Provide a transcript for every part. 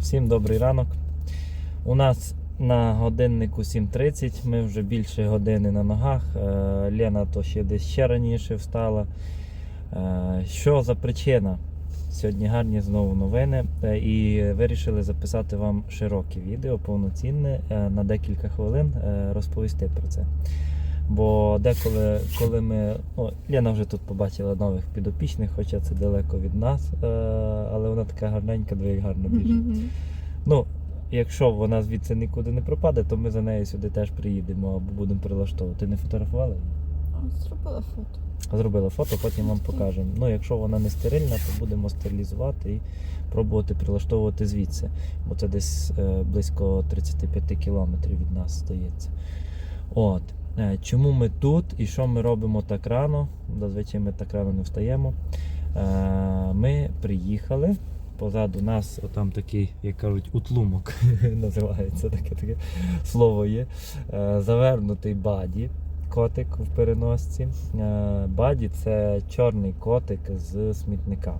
Всім добрий ранок. У нас на годиннику 7.30, ми вже більше години на ногах. Е, Лена то ще десь ще раніше встала. Е, Що за причина? Сьогодні гарні знову новини. Е, І вирішили записати вам широке відео, повноцінне, на декілька хвилин розповісти про це. Бо деколи, коли ми. Ну, Лена вже тут побачила нових підопічних, хоча це далеко від нас, е, але вона така гарненька, двоє гарно біжить. Ну, якщо вона звідси нікуди не пропаде, то ми за нею сюди теж приїдемо або будемо прилаштовувати. Не фотографували? Зробила фото. Зробили фото, потім вам покажемо. Ну, якщо вона не стерильна, то будемо стерилізувати і пробувати прилаштовувати звідси. Бо це десь е, близько 35 кілометрів від нас здається. От. Е, Чому ми тут і що ми робимо так рано? Зазвичай ми так рано не встаємо. Е, Ми приїхали. Позаду нас отам такий, як кажуть, утлумок називається таке таке слово є. Е, Завернутий баді котик в переносці. Баді це чорний котик з смітника.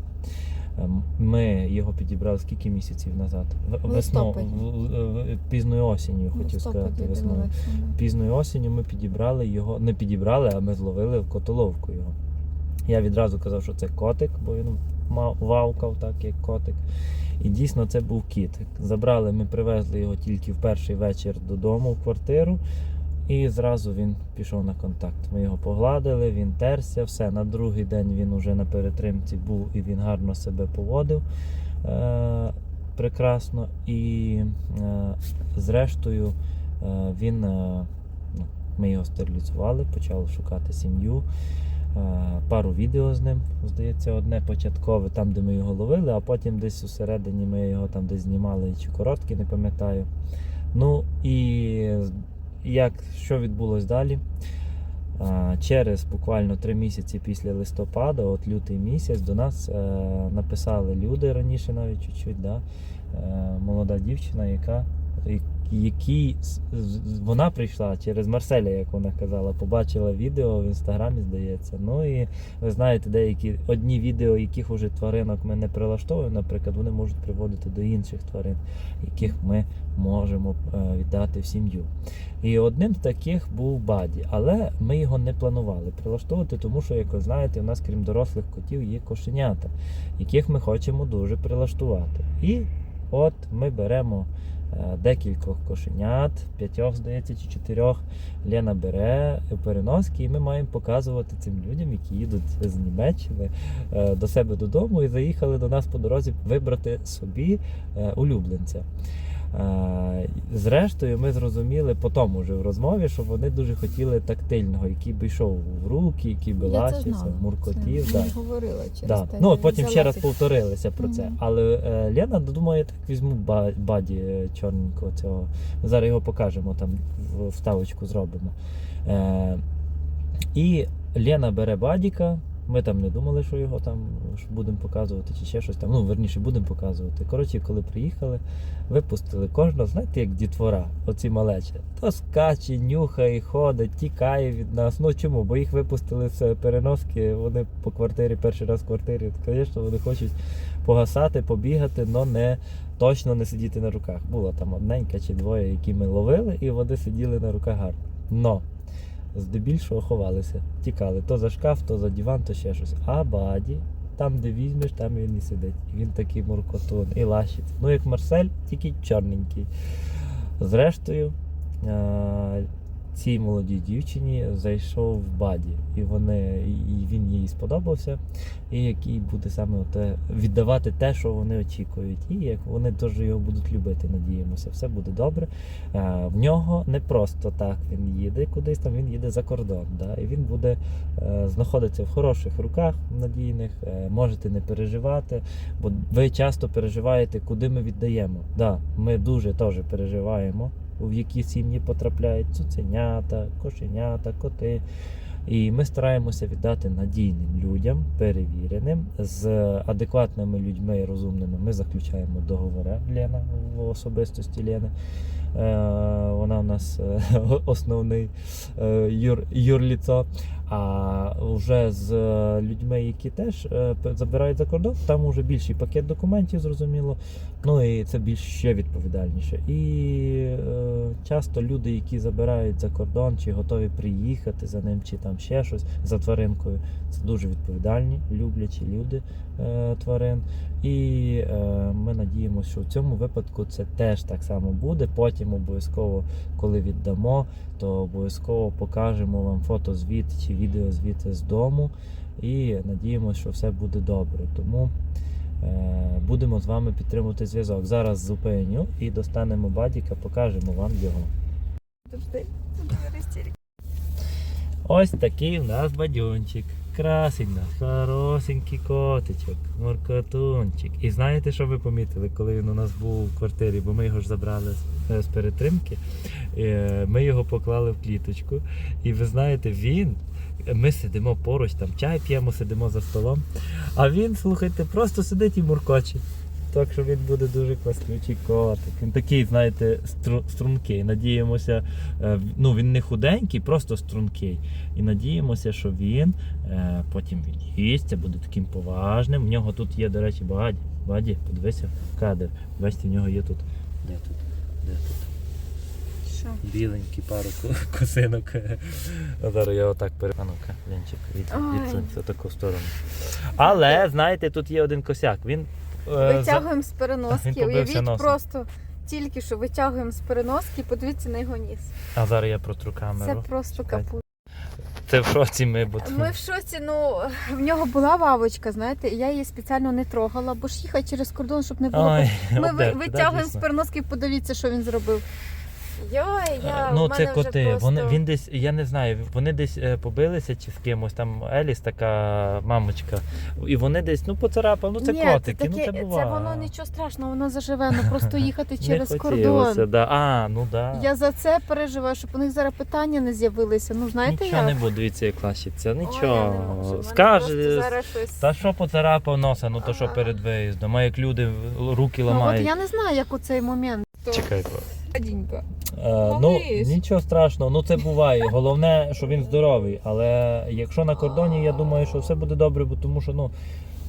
Ем, Ми його підібрали скільки місяців назад? В- В Весно, листопаді. в- в- пізною осінню, хотів сказати, весною. Пізною осінню ми підібрали його, не підібрали, а ми зловили в котоловку його. Я відразу казав, що це котик, бо він мав вавкав так, як котик. І дійсно це був кіт. Забрали, ми привезли його тільки в перший вечір додому в квартиру. І зразу він пішов на контакт. Ми його погладили, він терся, все. На другий день він уже на перетримці був і він гарно себе поводив е- прекрасно. І е- зрештою е- він, е- ну, ми його стерилізували, почали шукати сім'ю. Е, Пару відео з ним, здається, одне початкове, там, де ми його ловили, а потім десь усередині ми його там десь знімали чи короткі, не пам'ятаю. Ну і як, що відбулось далі? Через буквально три місяці після листопада, от лютий місяць, до нас е, написали люди раніше навіть чуть-чуть, да? е, молода дівчина, яка з- вона прийшла через Марселя, як вона казала, побачила відео в інстаграмі, здається. Ну і ви знаєте, деякі одні відео, яких уже тваринок ми не прилаштовуємо, наприклад, вони можуть приводити до інших тварин, яких ми можемо е, віддати в сім'ю. І одним з таких був Баді, але ми його не планували прилаштовувати, тому що, як ви знаєте, у нас, крім дорослих котів, є кошенята, яких ми хочемо дуже прилаштувати. І от ми беремо декількох кошенят, п'ятьох, здається, чи чотирьох. Лена бере переноски, і ми маємо показувати цим людям, які їдуть з Німеччини е, до себе додому і заїхали до нас по дорозі вибрати собі е, улюбленця. Е, Зрештою, ми зрозуміли по тому вже в розмові, що вони дуже хотіли тактильного, який би йшов в руки, який би Я лащився, муркотів. Це Да. я говорила через Да. те. Ну, потім ще раз повторилися про це. Але е, Лена думає, так візьму баді е, чорненького цього. Зараз його покажемо, там вставочку зробимо. Е, і Лена бере бадіка. Ми там не думали, що його там що будемо показувати, чи ще щось там. Ну, верніше, будемо показувати. Коротше, коли приїхали, випустили кожного, знаєте, як дітвора, оці малечі. То скаче, нюхає, ходить, тікає від нас. Ну чому? Бо їх випустили з переноски, вони по квартирі, перший раз в квартирі. Звісно, вони хочуть погасати, побігати, але не точно не сидіти на руках. Була там одненька чи двоє, які ми ловили, і вони сиділи на руках гарно. Но здебільшого ховалися, тікали то за шкаф, то за диван, то ще щось. А баді, там, де візьмеш, там він і сидить. Він такий муркотун і лащиться. Ну, як Марсель, тільки чорненький. Зрештою, е, цій молодій дівчині зайшов в баді, і вони, і він їй сподобався, і який буде саме те, віддавати те, що вони очікують. І як вони теж його будуть любити, надіємося, все буде добре. Е, В нього не просто так він їде кудись там, він їде за кордон. Да? І він буде е, знаходитися в хороших руках надійних. Е, Можете не переживати, бо ви часто переживаєте, куди ми віддаємо. Да, ми дуже теж переживаємо, в які сім'ї потрапляють цуценята, кошенята, коти. І ми стараємося віддати надійним людям, перевіреним, з адекватними людьми і розумними. Ми заключаємо договори Лена в особистості Лени. Е, Вона у нас е, основний е, юр, юрліцо. А вже з людьми, які теж забирають за кордон, там вже більший пакет документів, зрозуміло. Ну і це більш ще відповідальніше. І часто люди, які забирають за кордон, чи готові приїхати за ним, чи там ще щось за тваринкою, це дуже відповідальні, люблячі люди тварин. І ми надіємося, що в цьому випадку це теж так само буде. Потім обов'язково, коли віддамо, то обов'язково покажемо вам фотозвіт чи відеозвіт з дому. І надіємося, що все буде добре. Тому е, будемо з вами підтримувати зв'язок. Зараз зупиню і достанемо бадіка, покажемо вам його. Ось такий в нас бадьончик. Красень наш, хорошенький котичок, моркотунчик. І знаєте, що ви помітили, коли він у нас був у квартирі, бо ми його ж забрали з, е, перетримки, е, ми його поклали в кліточку. І ви знаєте, він. Ми сидимо поруч, там чай п'ємо, сидимо за столом. А він, слухайте, просто сидить і муркоче. Так що він буде дуже класнючий котик. Він такий, знаєте, стру- стрункий. Надіємося, е, ну він не худенький, просто стрункий. І надіємося, що він е, потім від'їсться, буде таким поважним. В нього тут є, до речі, Баді. Баді, подивися кадр. Бачите, в нього є тут. Де тут? Де тут? Що? Біленький пару косинок. А зараз я отак пере... А від, відсунься таку сторону. Але, знаєте, тут є один косяк. Він Витягуємо з переноски. Уявіть просто тільки що витягуємо з переноски, подивіться на його ніс. А зараз я протру Це просто капут. Це в шоці ми, бо Ми в шоці, ну в нього була вавочка, знаєте, і я її спеціально не трогала, бо ж їхати через кордон, щоб не було. Ой, Ми ви- витягуємо да, з переноски, подивіться, що він зробив. Йой, я ну, в це мене вже коти. просто... Вони він десь, я не знаю, вони десь е, побилися чи з кимось. Там Еліс, така мамочка, і вони десь ну поцарапали. Ну це Ні, котики. таке- ну це буває. воно нічого страшного, воно заживе, ну просто їхати Не через хотілося, кордон. Да. А, ну да. Я за це переживаю, щоб у них зараз питання не з'явилися. Ну знаєте Нічого як? не буде, дивіться, як лащиться. Ой, я не Нічого. можу, в мене Скаже. зараз щось... Та що поцарапав носа, ну то що Ага. перед виїздом, а як люди руки Ну, от ламають. я не знаю, як у цей момент. Чекай. Радінька. Е, ну, Малиш. нічого страшного, ну це буває. Головне, що він здоровий. Але якщо на кордоні, я думаю, що все буде добре, бо тому що ну.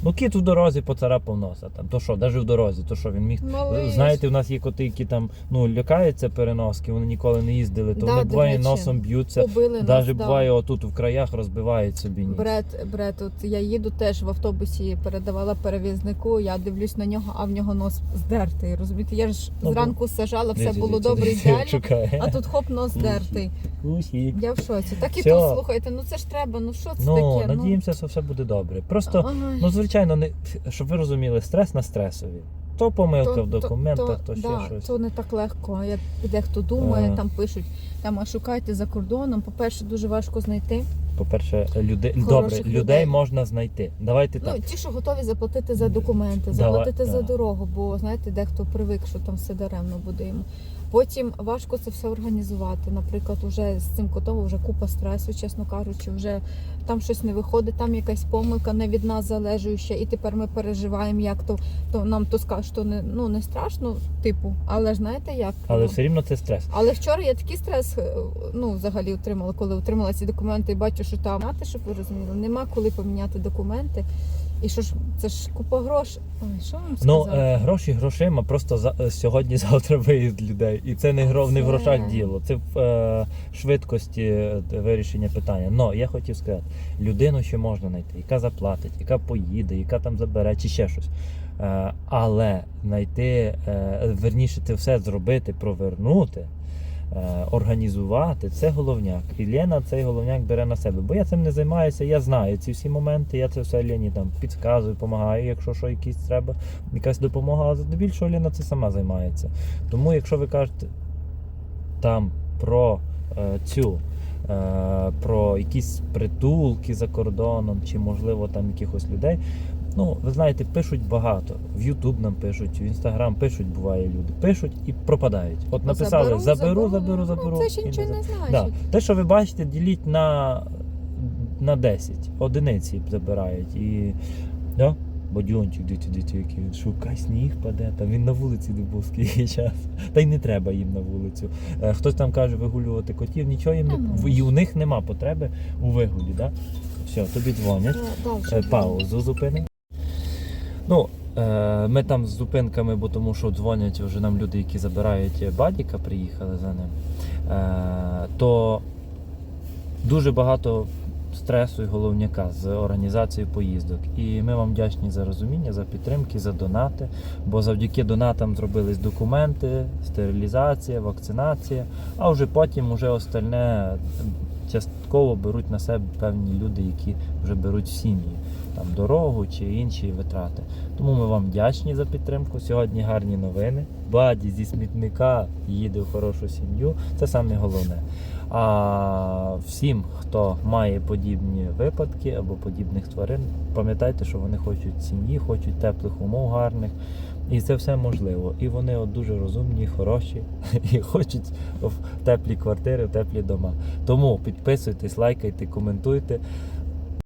Ну, кіт в дорозі поцарапав носа. Там, то що, навіть в дорозі, то що він міг. Малиш. Знаєте, у нас є коти, які там ну, лякаються переноски, вони ніколи не їздили, то Да, вони буває речі. носом б'ються. Навіть нас, да. буває отут в краях розбивають собі ніс. Бред, бред, от я їду теж в автобусі, передавала перевізнику, я дивлюсь на нього, а в нього нос здертий. Розумієте, я ж Ну, зранку сажала, все було добре, ідеально, а тут хоп, нос здертий. Усі. Я в шоці. Так і Всьо. тут слухайте, ну це ж треба, ну що це Ну, таке? надіємося, що все буде добре. Просто, Ай. ну, звичайно, не, щоб ви розуміли, стрес на стресові. То помилка То- в документах, то, то, ще да, щось. то не так легко. Як дехто думає, Е. там пишуть, там а шукайте за кордоном. По-перше, дуже важко знайти. По-перше, Хороших добре, людей. людей можна знайти. Давайте так. Ну, ті, що готові заплатити за документи, Давай, заплатити за так. дорогу, бо знаєте, дехто привик, що там все даремно буде йому. Потім важко це все організувати. Наприклад, уже з цим котом вже купа стресу, чесно кажучи, вже там щось не виходить, там якась помилка не від нас залежуюча, і тепер ми переживаємо, як то, то нам то скажуть, що не ну не страшно, типу, але ж знаєте як? Але Ну, все рівно це стрес. але вчора я такий стрес е, ну, взагалі отримала, коли отримала ці документи і бачу, що там, знаєте, щоб ви розуміли, нема коли поміняти документи. І що ж, це ж купа грошей. Ой, що вам Ну, сказати? е, гроші грошима, просто за, е, сьогодні-завтра виїзд людей. І це не, гро, не в грошах діло, це в е, швидкості е, вирішення питання. Но я хотів сказати, людину ще можна знайти, яка заплатить, яка поїде, яка там забере, чи ще щось. Е, але знайти, е, верніше це все зробити, провернути. Е, Організувати це головняк. І Лена цей головняк бере на себе. Бо я цим не займаюся, я знаю ці всі моменти, я це все Лені там підказую, допомагаю, якщо що якісь треба, якась допомога, але здебільшого Лена це сама займається. Тому, якщо ви кажете там про е, цю, е, про якісь притулки за кордоном, чи можливо там якихось людей. Ну, ви знаєте, пишуть багато. В Ютуб нам пишуть, в Інстаграм пишуть, буває люди. Пишуть і пропадають. От написали заберу, заберу, заберу. Ну, це і не нічого не значить. Да. Те, що ви бачите, діліть на, на 10. Одиниці забирають. І, да? Бодюнчик, дивіться, дивіться, який він шукай, сніг паде, там він на вулиці не був скільки часу. Та й не треба їм на вулицю. Е, Хтось там каже вигулювати котів, нічого їм не ну. і у них нема потреби у вигулі. Да? Все, тобі дзвонять. Е, вже Паузу зупини. Ну, е, ми там з зупинками, бо тому що дзвонять вже нам люди, які забирають бадіка, приїхали за ним. Е, то дуже багато стресу і головняка з організацією поїздок. І ми вам вдячні за розуміння, за підтримки, за донати. Бо завдяки донатам зробились документи, стерилізація, вакцинація, а вже потім уже остальне частково беруть на себе певні люди, які вже беруть сім'ї там дорогу чи інші витрати. Тому ми вам вдячні за підтримку. Сьогодні гарні новини. Баді зі смітника їде в хорошу сім'ю. Це саме головне. А всім, хто має подібні випадки або подібних тварин, пам'ятайте, що вони хочуть сім'ї, хочуть теплих умов гарних. І це все можливо. І вони от дуже розумні, хороші і хочуть в теплі квартири, в теплі дома. Тому підписуйтесь, лайкайте, коментуйте.